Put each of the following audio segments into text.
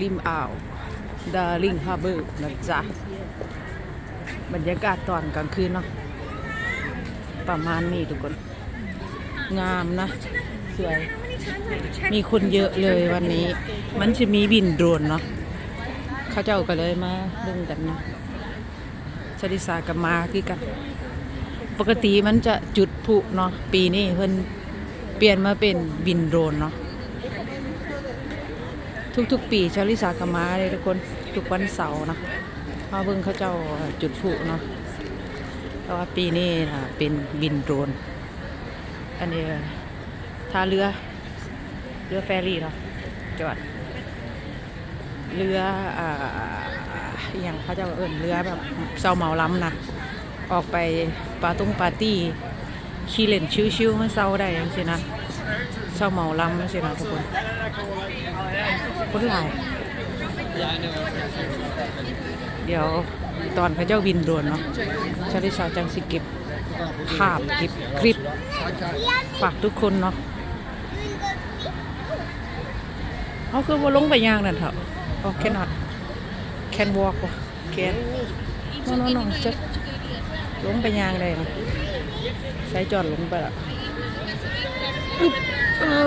ริมอ่าวดาริงฮาร์เบอร์นะจ๊ะ บรรยากาศตอนกลางคืนเนาะประมาณนี้ทุกคน งามนะ สวย มีคนเยอะเลยวันนี้ มันจะมีบินโดรนเนาะเขาเจ้าก็เลยมาเบิ่งกันนะชลิสากับมาคือกัน ปกติมันจะจุดพลุเนาะปีนี้เพิ่นเปลี่ยนมาเป็นบินโดรนเนาะ ทุกๆ ปีชาลิสากมาเลยทุกคนทุกวันเสาร์นะมาเบิ่งเขาเจ้าจุดพลุเนาะแต่ว่าปีนี้นะเป็นบินโดรนอันนี้ท่าเรือเรือแฟรี่เนาะจอดเรืออ่าอย่างเขาเจะเอิ่นเรือแบบเซาเหมาล้ำนะออกไปปาตุ้งปาร์ตี้ขี่เล่นชิวๆมาเซาได้ยังสินะเซาเหมาล้ำยังสินะทุกคน คนหลาย เดี๋ยวตอนพระเจ้าบินโดนเนาะชาลิสาจังสิเก็บภาพเก็บคลิป ฝากทุกคนเนาะเขาคือว่าลงไปย่างนั่นเถอะโอเค not can walk วะ can no no no just ลงไปย่างได้นะใช้จอดลงไปละอึ๊บเอ้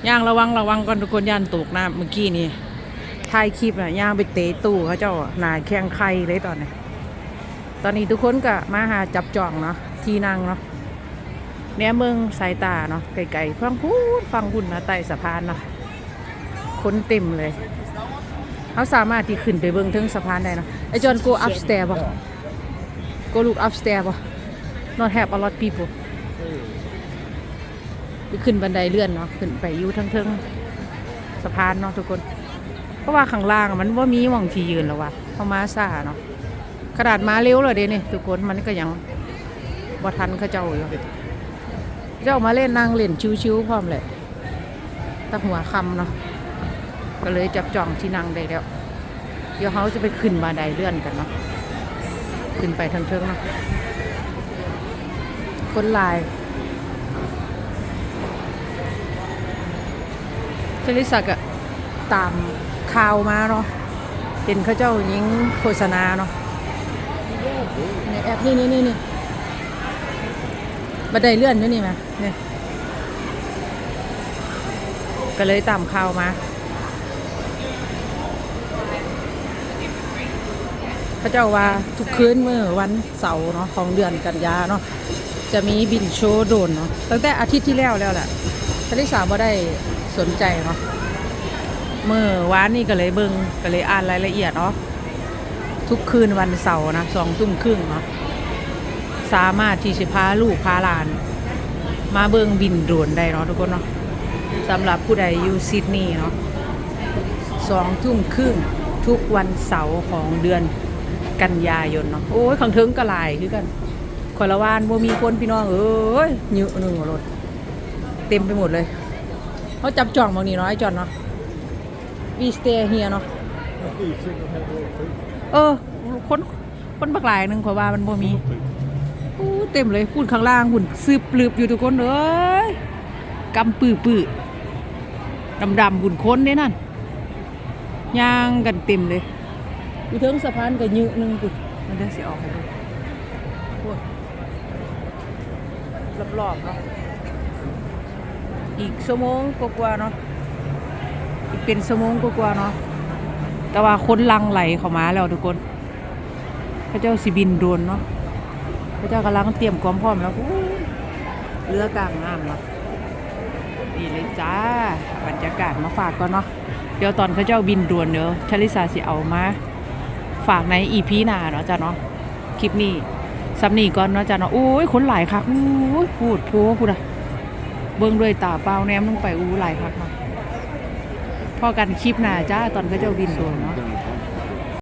ย ย่างระวังระวังก่อนทุกคนย่านตกน้ำเมื่อกี้นี่ถ่ายคลิปน่ะย่างไปเตะตู้เขาเจ้าหนาแข้งไข่เลยตอนนี้ ตอนนี้ทุกคนก็มาหาจับจองเนาะที่นั่งเนาะเนี่ยเมืองสายตาเนาะไกลๆฟังพูดฟังหุ่นนะไต่สะพานเนาะคนเต็มเลยเขาสามารถที่ขึ้นไปเบิ้งถึงสะพานได้เนอะไอจอน go upstairs ป่ะ go look upstairs ป่ะ not have a lot people ขึ้นบันไดเลื่อนเนาะขึ้นไปอยู่ทั้งเทิงสะพานเนาะทุกคน เพราะว่าข้างล่างมันว่ามีหม่องที่ยืนแล้ววะเพราะมาซ่าเนาะขนาดมาเร็วเลยเด้นี่ทุกคนมันก็ยังบ่ทันเขาเจ้าอยู่เจ้ามาเล่นนางเล่นชิวๆพร้อมเลยตะหัวคำเนาะก็เลยจับจองที่นั่งได้แล้ว เดี๋ยวเขาจะไปขึ้นมาไดเลื่อนกันเนาะขึ้นไปทางเทิงเนาะคนลาย เชลิสักอะตามข่าวมาเนาะเป็นเข้าเจ้ายิงโฆษณาเนาะในแอปนี่นี่นี่นี่บันไดเลื่อนนี่นี่ไหมเนี่ยก็เลยตามข่าวมาพระเจ้าว่าทุกคืนเมื่อวันเสาร์เนาะของเดือนกันยาเนาะจะมีบินโชว์โดนเนาะตั้งแต่อาทิตย์ที่แล้วแล้วแหละทลิสาบ่ได้ สนใจเนาะเมื่อวานนี่ก็เลยเบิงก็เลยอ่านรายละเอียดเนาะทุกคืนวันเสาร์นะสองทุ่มครึ่งเนาะสามารถที่จะพาลูกพาหลาน มาเบิงบินโดรนได้เนาะทุกคนเนาะสำหรับผู้ใดอยู่ซิดนีย์เนาะสองทุ่มครึ่งทุกวันเสาร์ของเดือนกันยายนเนาะโอ้ยขังเทิงกระลายคือกันขอยละวานบ่มีคนพี่น้องเอ้ยเยอะหนึ่งรถเต็มไปหมดเลย เขาจับจองบางนี้เนาะไอ้จอนเนาะ we stay here เนาะ เออ คนคนบักหลายหนึ่งขอยว่ามันบ่มีอู้เต็มเลยพูดข้างล่างหุ่นซืบปลืบอยู่ทุกคนเอ้ยกำปื้อปื้อดำดำๆหุ่นคนเด้นั่นย่างกันเต็มเลยอยู่เทิงสะพานก็ยืดนึงปุมันได้สิออกให้ดูพวกรอบๆเนาะ อีกชั่วโมงกว่าๆเนาะอีกเป็นชั่วโมงกว่าๆเนาะแต่ว่าคนลังไหลเข้ามาแล้วทุกคนพระเจ้าสิบินโดนเนาะพระเจ้ากำลังเตรียมความพร้อมแล้วเรือกลางน้ำเนาะนี่เลยจ้าบรรยากาศมาฝากก่อนเนาะเดี๋ยวตอนเขาเจ้าบินโดรนเดี๋ยชลิสาสิเอามาฝากในอีพีหน้าเนาะจ้ะเนาะคลิปนี้ซับนี่ก่อนเนาะจ้ะเนาะโอ้ยคนหลายคักโอ้ยพูดพูดพูดอะ เบิ้งด้วยตาเปล่าแนมลงไปอู้หลายพักมาพอกันคลิปหน้าจ้าตอนก็เจ้าบินโดนเนาะ